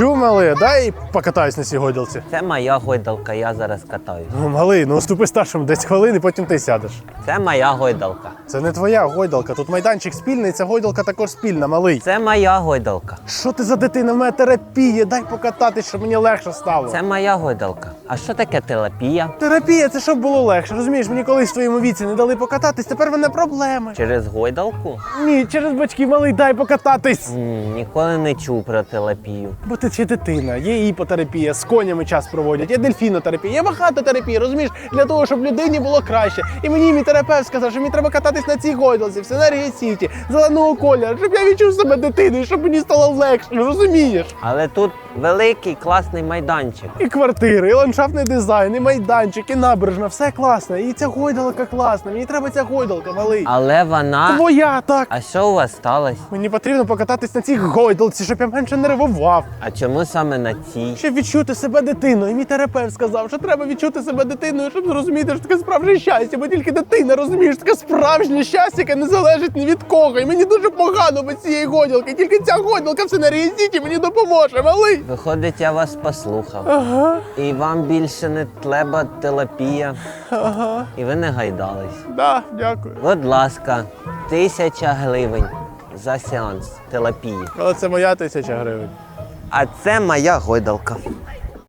Чув, малий, дай покатаюсь на цій гойдалці. Це моя гойдалка, я зараз катаюсь. Ну, малий, ну ступи старшим 10 хвилин і потім ти сядеш. Це моя гойдалка. Це не твоя гойдалка. Тут майданчик спільний, ця гойдалка також спільна, малий. Це моя гойдалка. Що ти за дитина? В мене терапія, дай покататись, щоб мені легше стало. Це моя гойдалка. А що таке терапія? Терапія, це щоб було легше. Розумієш, мені колись в твоєму віці не дали покататись, тепер в мене проблеми. Через гойдалку? Ні, через батьків малий дай покататись. М, ніколи не чув про терапію. Бо ти ще дитина, є іпотерапія, з конями час проводять, є дельфінотерапія, є багато терапії, розумієш, для того, щоб людині було краще. І мені мій терапевт сказав, що мені треба кататись на цій гойдалці, в сценарії Сіті, зеленого кольору, щоб я відчув себе дитиною, щоб мені стало легше, розумієш? Але тут великий класний майданчик. І квартири, і ландшафтний дизайн, і майданчик, і набережна, все класне. І ця гойдалка класна. Мені треба ця гойдалка, малий. Але вона. Твоя, так. А що у вас сталося? Мені потрібно покататись на цій гойдалці, щоб я менше нервував. А чому саме на цій? Щоб відчути себе дитиною. І мій терапевт сказав, що треба відчути себе дитиною, щоб зрозуміти, що таке справжнє щастя, бо тільки дитина розумієш, таке справжнє щастя, яке не залежить ні від кого. І мені дуже погано без цієї гойдалки. Тільки ця гойдалка в сценарії Сіті мені допоможе, малий. Виходить, я вас послухав. Ага, І вам більше не треба терапія. ага. І ви не гайдались. Да, дякую. Будь ласка, тисяча гривень за сеанс терапії. Але це моя тисяча гривень. А це моя гойдалка.